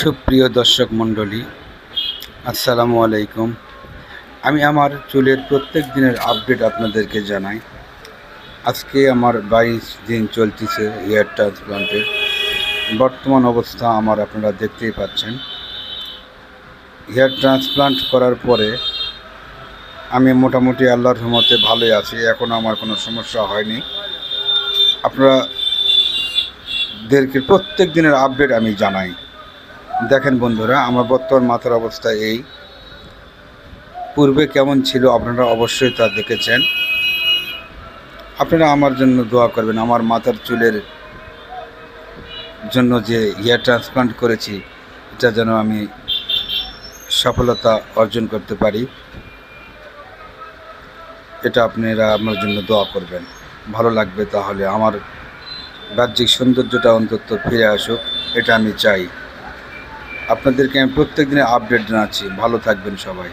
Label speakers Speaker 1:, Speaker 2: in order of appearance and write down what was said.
Speaker 1: সুপ্রিয় দর্শক মণ্ডলী, আসসালামু আলাইকুম। আমি আমার চুলের প্রত্যেক দিনের আপডেট আপনাদেরকে জানাই। আজকে আমার বাইশ দিন চলতেছে হেয়ার ট্রান্সপ্লান্টের বর্তমান অবস্থা আমার আপনারা দেখতেই পাচ্ছেন। হেয়ার ট্রান্সপ্লান্ট করার পরে আমি মোটামুটি আল্লাহর রহমতে ভালোই আছি এখনও আমার কোনো সমস্যা হয়নি। আপনারা দেরকে প্রত্যেক দিনের আপডেট আমি জানাই। দেখেন বন্ধুরা, আমার বর্তমান মাথার অবস্থা এই। পূর্বে কেমন ছিল আপনারা অবশ্যই তা দেখেছেন। আপনারা আমার জন্য দোয়া করবেন, আমার মাথার চুলের জন্য যে হেয়ার ট্রান্সপ্লান্ট করেছি, এটা যেন আমি সফলতা অর্জন করতে পারি। এটা আপনারা আমার জন্য দোয়া করবেন। ভালো লাগবে তাহলে আমার বাহ্যিক সৌন্দর্যটা অন্তত ফিরে আসুক, এটা আমি চাই। আপনাদেরকে আমি প্রত্যেক দিনে আপডেট জানাচ্ছি। ভালো থাকবেন সবাই।